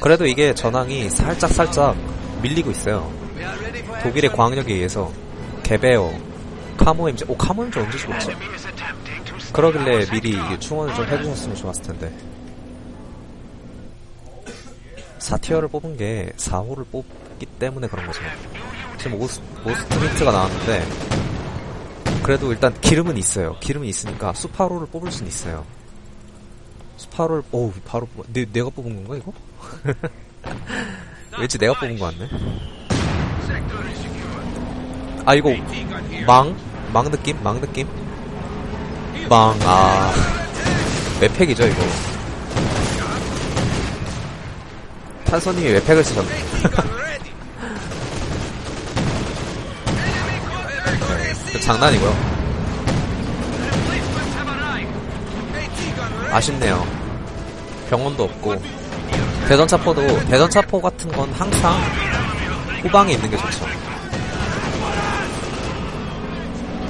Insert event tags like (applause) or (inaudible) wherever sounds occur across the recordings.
그래도 이게 전황이 살짝 살짝 밀리고 있어요. 독일의 광역에 의해서 개베어, 카모임즈, 오 카모임즈 언제 죽었지? 그러길래 미리 충원을 좀 해주셨으면 좋았을 텐데. 4티어를 뽑은 게 4호를 뽑기 때문에 그런 거죠. 지금 오스, 오스트리트가 나왔는데, 그래도 일단 기름은 있어요. 기름이 있으니까 수파로를 뽑을 수는 있어요. 수파로를, 어우, 바로 뽑아. 내, 내가 뽑은 건가, 이거? (laughs) 왠지 내가 뽑은 거 같네. 아, 이거, 망? 망 느낌? 망 느낌? 망, 아. 웹팩이죠, 이거. 탄소님이 웹팩을 쓰셨네. (laughs) 네, 장난이고요. 아쉽네요. 병원도 없고. 대전차포도, 대전차포 같은 건 항상 후방에 있는 게 좋죠.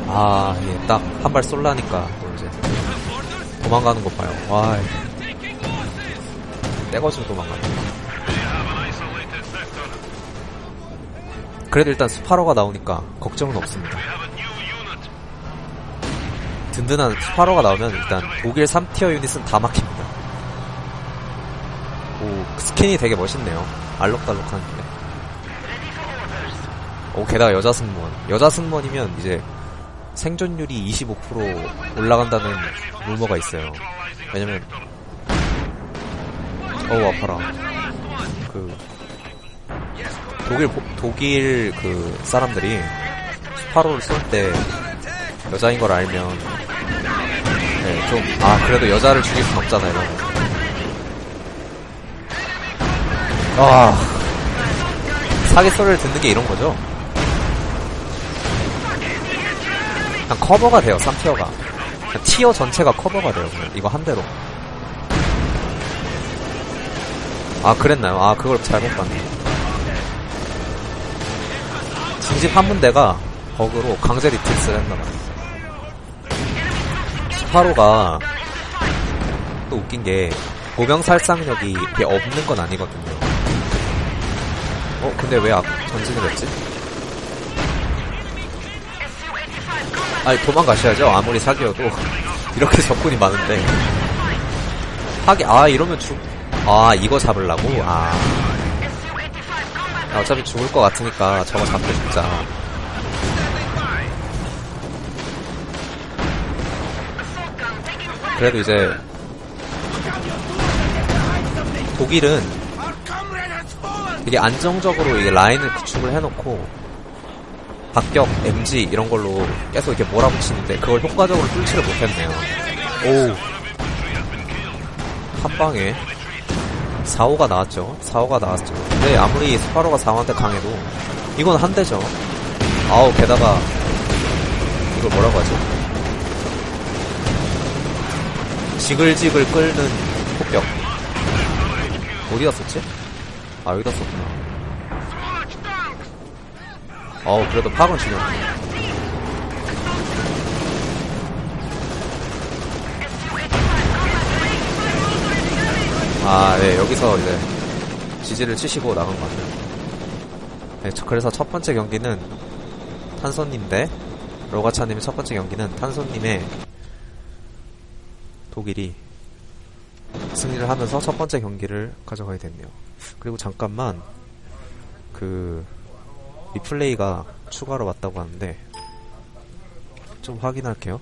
아, 예, 딱 한 발 쏠라니까 또 이제 도망가는 것 봐요. 와, 떼거지로 도망가네. 그래도 일단 스파로가 나오니까 걱정은 없습니다. 든든한 스파로가 나오면 일단 독일 3티어 유닛은 다 막힙니다. 오, 스킨이 되게 멋있네요. 알록달록한데. 오, 게다가 여자 승무원. 여자 승무원이면 이제 생존율이 25% 올라간다는 루머가 있어요. 왜냐면, 어우, 아파라. 그, 독일, 독일 그 사람들이 스파로를 쏠때 여자인 걸 알면, 네, 좀, 아, 그래도 여자를 죽일 순 없잖아, 이런 거. 아, 사기 소리를 듣는 게 이런 거죠? 그냥 커버가 돼요, 3티어가. 티어 전체가 커버가 돼요, 그냥. 이거 한 대로. 아, 그랬나요? 아, 그걸 잘못 봤네. 징집 한 군데가 버그로 강제 리틱스를 했나봐요. 스파로가 또 웃긴 게 고병 살상력이 이렇게 없는 건 아니거든요. 어, 근데 왜 아, 전진을 했지? 아니, 도망가셔야죠. 아무리 사기여도. (laughs) 이렇게 적군이 많은데. 사기, 아, 이러면 죽, 아, 이거 잡으려고? 아. 아, 어차피 죽을 것 같으니까 저거 잡고 죽자. 그래도 이제, 독일은 되게 안정적으로 이게 라인을 구축을 해놓고 박격, MG 이런 걸로 계속 이렇게 몰아붙이는데 그걸 효과적으로 뚫지를 못했네요. 오. 한 방에 4호가 나왔죠. 4호가 나왔죠. 근데 아무리 스파로가 4호한테 강해도 이건 한 대죠. 아우 게다가 이걸 뭐라고 하죠? 지글지글 끓는 폭격. 어디다 썼지? 아 여기다 썼구나. 어우 그래도 파은 중요해. 아, 네, 여기서 이제 지지를 치시고 나간 것 같아요. 네, 저- 그래서 첫 번째 경기는 탄소님 대 로가차님의 첫 번째 경기는 탄소님의 독일이 승리를 하면서 첫 번째 경기를 가져가게 됐네요. 그리고 잠깐만 그 리플레이가 추가로 왔다고 하는데 좀 확인할게요.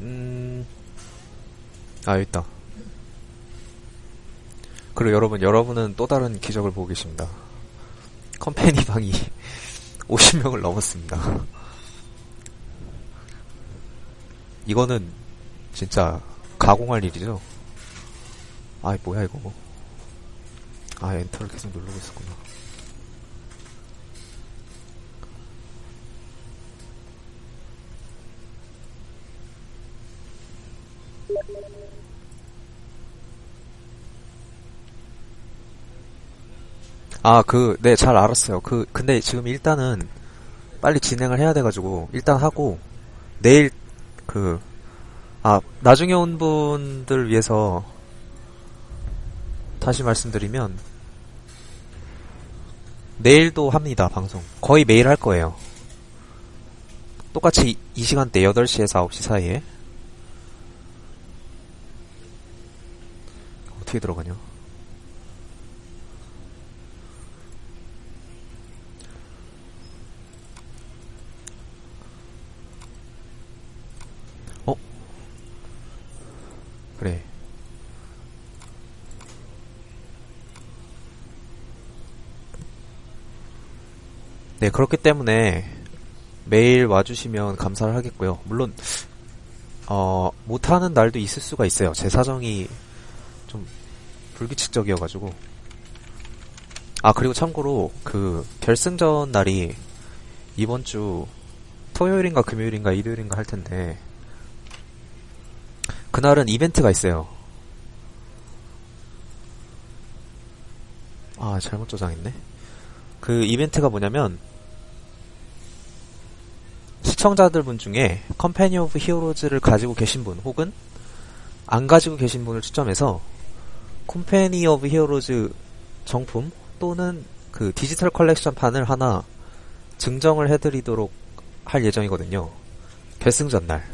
음, 아, 있다. 그리고 여러분, 여러분은 또 다른 기적을 보고 계십니다. 컴퍼니 방이 (laughs) 50명을 넘었습니다. 이거는 진짜 가공할 일이죠. 아, 뭐야, 이거. 아, 엔터를 계속 누르고 있었구나. 아, 그, 네, 잘 알았어요. 그, 근데 지금 일단은 빨리 진행을 해야 돼가지고, 일단 하고, 내일, 그, 아, 나중에 온 분들 위해서 다시 말씀드리면, 내일도 합니다, 방송. 거의 매일 할 거예요. 똑같이 이, 이 시간대 8시에서 9시 사이에. 어떻게 들어가냐? 그래. 네, 그렇기 때문에 매일 와주시면 감사를 하겠고요. 물론, 어, 못하는 날도 있을 수가 있어요. 제 사정이 좀 불규칙적이어가지고. 아, 그리고 참고로 그 결승전 날이 이번 주 토요일인가 금요일인가 일요일인가 할 텐데, 그날은 이벤트가 있어요. 아, 잘못 저장했네. 그 이벤트가 뭐냐면, 시청자들 분 중에 컴패니 오브 히어로즈를 가지고 계신 분 혹은 안 가지고 계신 분을 추첨해서 컴패니 오브 히어로즈 정품 또는 그 디지털 컬렉션 판을 하나 증정을 해드리도록 할 예정이거든요. 결승전 날.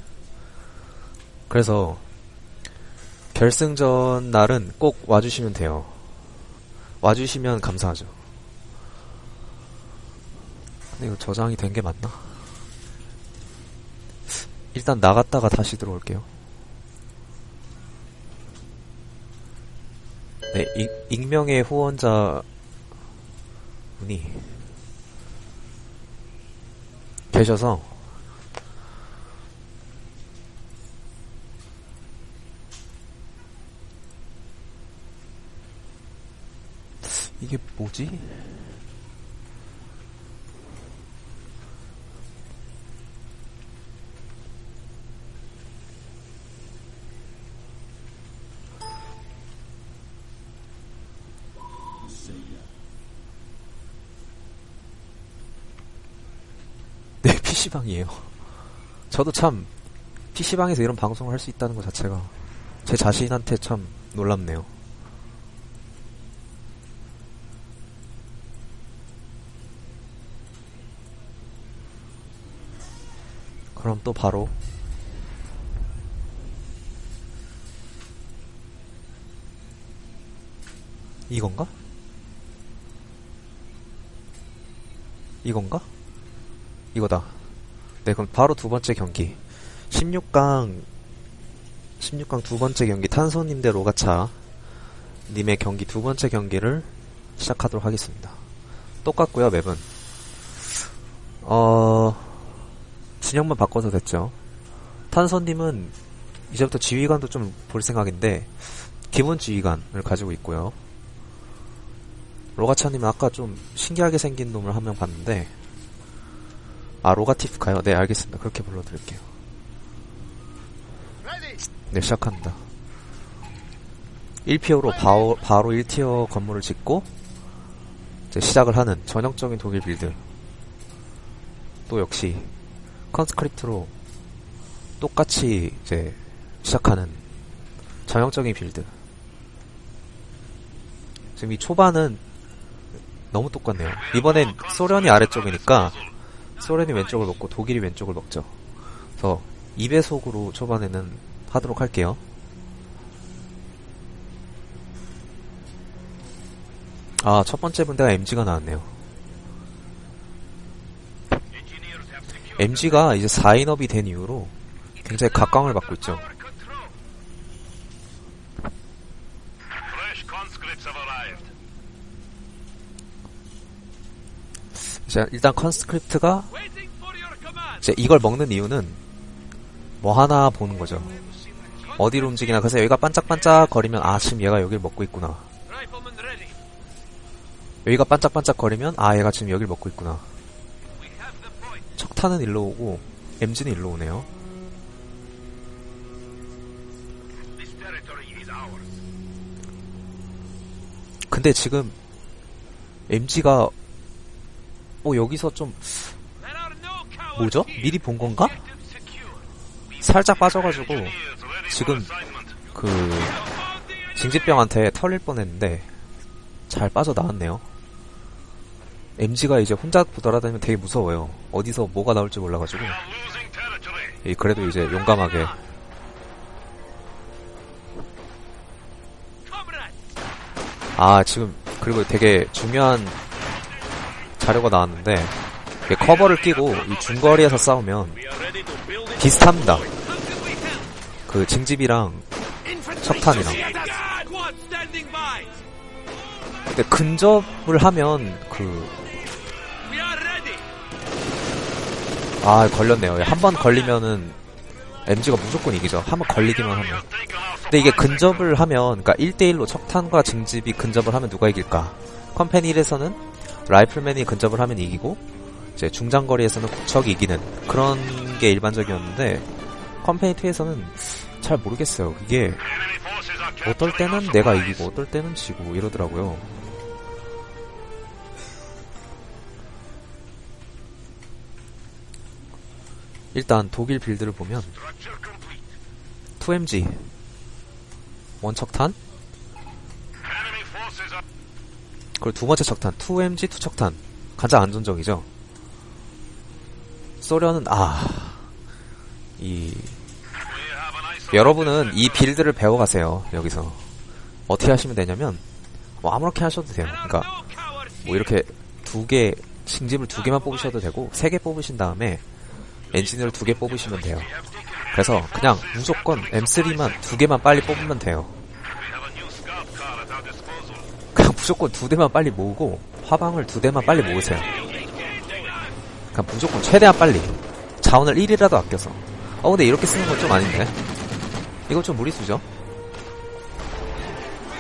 그래서 결승전 날은 꼭 와주시면 돼요. 와주시면 감사하죠. 근데 이거 저장이 된 게 맞나? 일단 나갔다가 다시 들어올게요. 네, 익, 익명의 후원자 분이 계셔서 이게 뭐지? 네, PC방이에요. 저도 참, PC방에서 이런 방송을 할 수 있다는 것 자체가 제 자신한테 참 놀랍네요. 그럼 또 바로 이건가? 이건가? 이거다. 네, 그럼 바로 두 번째 경기. 16강, 16강 두 번째 경기, 탄소님 대 로가차. 님의 경기 두 번째 경기를 시작하도록 하겠습니다. 똑같고요 맵은. 어, 진영만 바꿔서 됐죠. 탄소님은 이제부터 지휘관도 좀 볼 생각인데, 기본 지휘관을 가지고 있고요. 로가차님은 아까 좀 신기하게 생긴 놈을 한 명 봤는데, 아, 로가티프가요? 네, 알겠습니다. 그렇게 불러드릴게요. 네, 시작합니다. 1피어로 바로, 바로 1티어 건물을 짓고, 이제 시작을 하는 전형적인 독일 빌드. 또 역시, 컨스크립트로 똑같이 이제 시작하는 전형적인 빌드. 지금 이 초반은 너무 똑같네요. 이번엔 소련이 아래쪽이니까, 소련이 왼쪽을 먹고 독일이 왼쪽을 먹죠. 그래서 2배속으로 초반에는 하도록 할게요. 아, 첫 번째 분대가 MG가 나왔네요. MG가 이제 4인업이 된 이후로 굉장히 각광을 받고 있죠. 자, 일단 컨스크립트가 이제 이걸 먹는 이유는 뭐 하나 보는 거죠. 어디로 움직이나 그래서 여기가 반짝반짝 거리면 아 지금 얘가 여길 먹고 있구나. 여기가 반짝반짝 거리면 아 얘가 지금 여길 먹고 있구나. 척탄은 일로 오고 MG는 일로 오네요. 근데 지금 MG가 어 여기서 좀 뭐죠? 미리 본 건가? 살짝 빠져가지고 지금 그 징집병한테 털릴 뻔했는데 잘 빠져나왔네요. MG가 이제 혼자 돌아다니면 되게 무서워요. 어디서 뭐가 나올지 몰라가지고 예, 그래도 이제 용감하게 아 지금 그리고 되게 중요한 자료가 나왔는데 커버를 끼고 이 중거리에서 싸우면 비슷합니다. 그 징집이랑 석탄이랑. 근데 근접을 하면 그 아 걸렸네요. 한 번 걸리면은 MG가 무조건 이기죠. 한 번 걸리기만 하면. 근데 이게 근접을 하면 그러니까 1대1로 척탄과 징집이 근접을 하면 누가 이길까? 컴퍼니 1에서는 라이플맨이 근접을 하면 이기고 이제 중장거리에서는 국척이 이기는 그런 게 일반적이었는데 컴퍼니 2에서는 잘 모르겠어요. 이게 어떨 때는 내가 이기고 어떨 때는 지고 이러더라고요. 일단 독일 빌드를 보면 2MG 원척탄 그리고 두 번째 척탄 2MG 투척탄 가장 안전적이죠. 소련은 아이 여러분은 이 빌드를 배워가세요 여기서. 어떻게 하시면 되냐면 뭐 아무렇게 하셔도 돼요. 그러니까 뭐 이렇게 두 개 징집을 두 개만 뽑으셔도 되고 세 개 뽑으신 다음에 엔지니어를 두 개 뽑으시면 돼요. 그래서 그냥 무조건 M3만 두 개만 빨리 뽑으면 돼요. 그냥 무조건 두 대만 빨리 모으고 화방을 두 대만 빨리 모으세요. 그냥 무조건 최대한 빨리 자원을 1이라도 아껴서 어 근데 이렇게 쓰는 건 좀 아닌데 이건 좀 무리수죠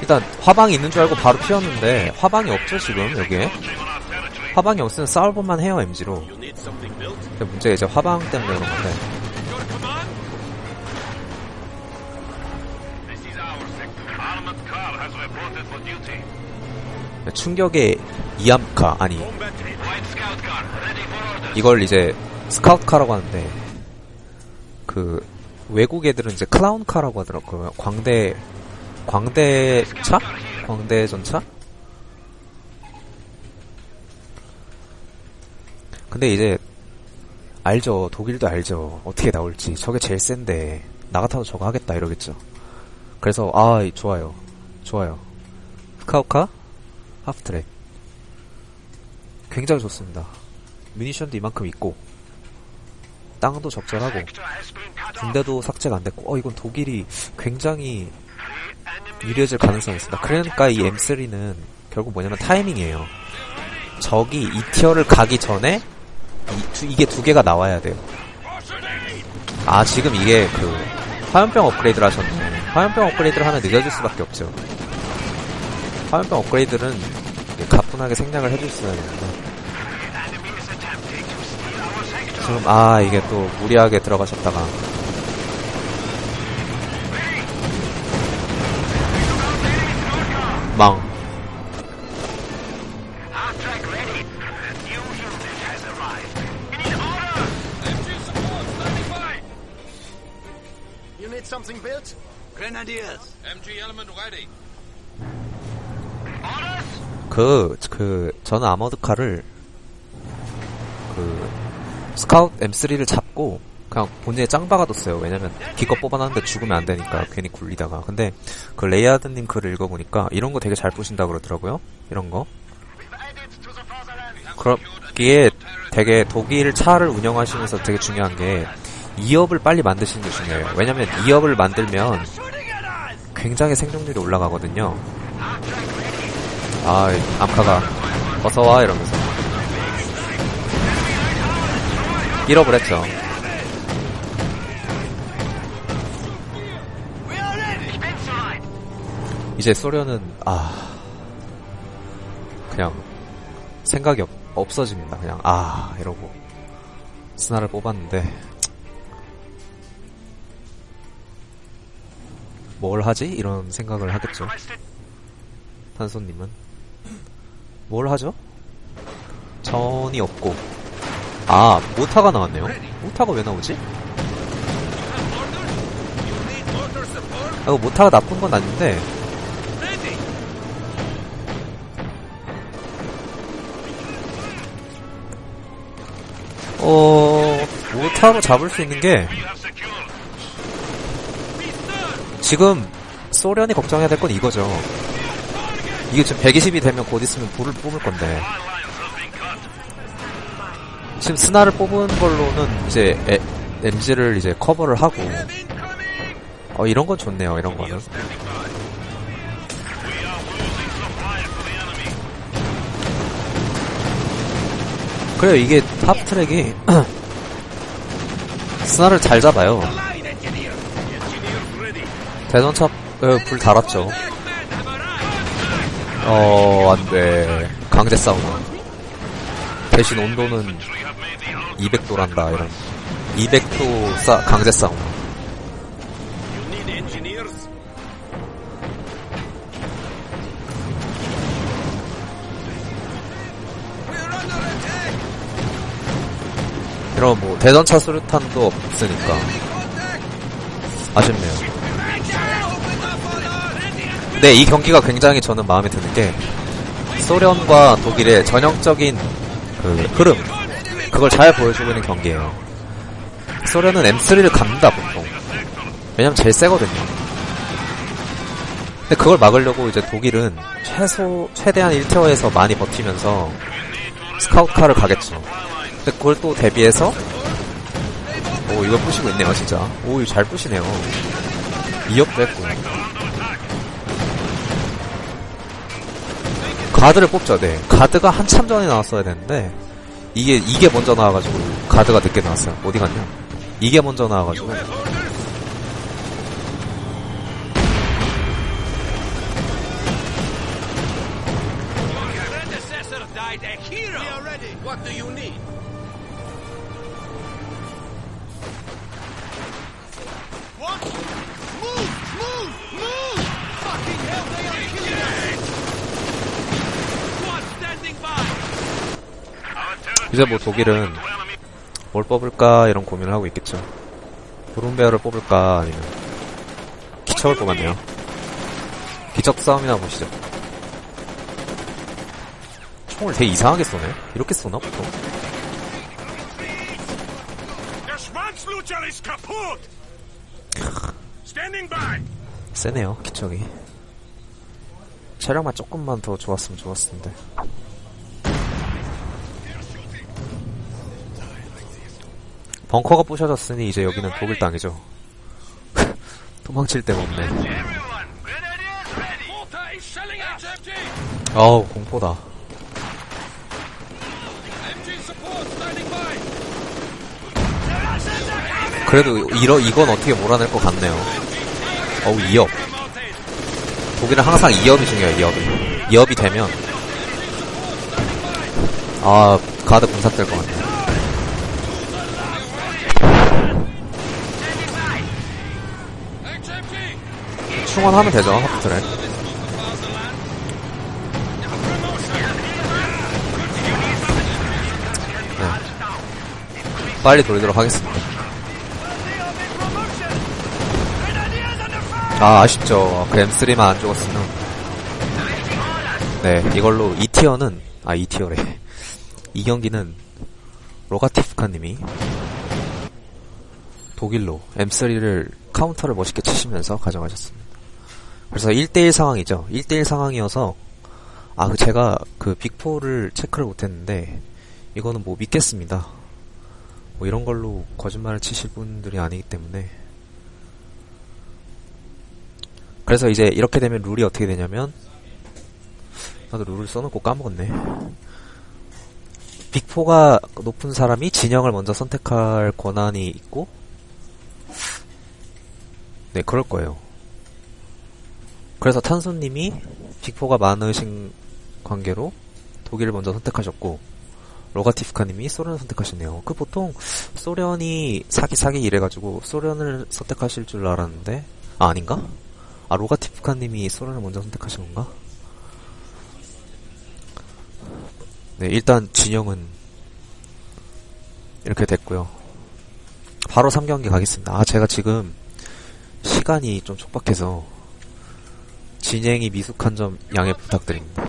일단 화방이 있는 줄 알고 바로 피웠는데 화방이 없죠 지금 여기에 화방이 없으면 싸울볼만 해요 MG로 근데 문제가 이제 화방 때문에 그런 건데. 충격의 이암카 아니. 이걸 이제 스카우트카라고 하는데 그 외국 애들은 이제 클라운카라고 하더라고요. 광대 광대 차? 광대 전차? 근데 이제 알죠. 독일도 알죠. 어떻게 나올지. 저게 제일 센데 나 같아도 저거 하겠다 이러겠죠. 그래서 아 좋아요. 좋아요. 스카우카 하프트랙 굉장히 좋습니다. 미니션도 이만큼 있고 땅도 적절하고 군대도 삭제가 안 됐고 어 이건 독일이 굉장히 유리해질 가능성이 있습니다. 그러니까 이 M3는 결국 뭐냐면 타이밍이에요. 적이 2티어를 가기 전에 이, 두, 이게 두 개가 나와야 돼요. 아, 지금 이게 그, 화염병 업그레이드를 하셨네. 화염병 업그레이드를 하면 늦어질 수밖에 없죠. 화염병 업그레이드는 가뿐하게 생략을 수가 있는데. 지금, 아, 이게 또 무리하게 들어가셨다가. 망. Grenadiers. MG element ready. 그, 그, 저는 아머드카를, 그, 스카우트 M3를 잡고, 그냥 본인에 짱 박아뒀어요. 왜냐면, 기껏 뽑아놨는데 죽으면 안 되니까, 괜히 굴리다가. 근데, 그 레이아드님 글을 읽어보니까, 이런 거 되게 잘 보신다 그러더라고요. 이런 거. 그렇기에 되게 독일 차를 운영하시면서 되게 중요한 게, 2업을 빨리 만드시는 게 중요해요. 왜냐면 2업을 만들면 굉장히 생존율이 올라가거든요. 아, 암카가 어서와 이러면서 1업을 했죠. 이제 소련은 아 그냥 생각이 없, 없어집니다. 그냥 아 이러고 스나를 뽑았는데 뭘 하지? 이런 생각을 하겠죠. 탄소님은. 뭘 하죠? 전이 없고. 아, 모타가 나왔네요. 모타가 왜 나오지? 아, 이거 모타가 나쁜 건 아닌데, 어, 모타로 잡을 수 있는 게, 지금, 소련이 걱정해야 될 건 이거죠. 이게 지금 120이 되면 곧 있으면 불을 뽑을 건데, 지금 스나를 뽑은 걸로는 이제 에, MG를 이제 커버를 하고, 어, 이런 건 좋네요, 이런 거는. 그래요, 이게 탑 트랙이, (clears throat) 스나를 잘 잡아요. 대전차, 어, 불 달았죠. 어, 안 돼. 강제 사우나. 대신 온도는 200도란다, 이런. 200도 싸, 강제 사우나. 이런 뭐, 대전차 수류탄도 없으니까. 아쉽네요. 근데 이 경기가 굉장히 저는 마음에 드는 게, 소련과 독일의 전형적인 그 흐름, 그걸 잘 보여주고 있는 경기예요. 소련은 M3를 갑니다, 보통. 왜냐면 제일 세거든요. 근데 그걸 막으려고 이제 독일은 최소, 최대한 1티어에서 많이 버티면서 스카우트카를 가겠죠. 근데 그걸 또 대비해서 오 이거 부시고 있네요 진짜 오 이거 잘 부시네요 2업도 했고 가드를 뽑죠. 네. 가드가 한참 전에 나왔어야 되는데 이게 이게 먼저 나와가지고 가드가 늦게 나왔어요. 어디 갔냐? 이게 먼저 나와가지고? 이제 뭐 독일은 뭘 뽑을까 이런 고민을 하고 있겠죠. 브룬베어를 뽑을까 아니면 기척을 뽑았네요. 기적 싸움이나 보시죠. 총을 되게 이상하게 쏘네? 이렇게 쏘나 보통! 세네요 기척이. 체력만 조금만 더 좋았으면 좋았을 텐데 벙커가 부셔졌으니 이제 여기는 독일 땅이죠 (laughs) 도망칠 데가 없네! 아우 공포다! 그래도 이러, 이건 어떻게 몰아낼 것 같네요 어우 2업 Promoted! 독일은 항상 2업이 중요해요 2업이 2업이 되면 아 가드 분삭될 것 같네요 충원하면 되죠 하프트랙. 네. 빨리 돌리도록 하겠습니다. 아 아쉽죠. 그 M3만 안 죽었으면. 네 이걸로 2티어는 아 2티어래. 이 경기는 로가티프카님이 독일로 M3를 카운터를 멋있게 치시면서 가져가셨습니다. 그래서 1대1 상황이죠. 1대1 상황이어서 아, 그 제가 그 빅4를 체크를 못했는데 이거는 뭐 믿겠습니다. 뭐 이런 걸로 거짓말을 치실 분들이 아니기 때문에 그래서 이제 이렇게 되면 룰이 어떻게 되냐면 나도 룰을 써놓고 까먹었네. 빅4가 높은 사람이 진영을 먼저 선택할 권한이 있고 네, 그럴 거예요. 그래서 찬수님이 빅포가 많으신 관계로 독일을 먼저 선택하셨고 로가티프카님이 소련을 선택하시네요. 그 보통 소련이 사기 사기 이래가지고 소련을 선택하실 줄 알았는데 아 아닌가? 아 로가티프카님이 소련을 먼저 선택하신 건가? 네 일단 진영은 이렇게 됐고요. 바로 3경기 가겠습니다. 아 제가 지금 시간이 좀 촉박해서 진행이 미숙한 점 양해 부탁드립니다.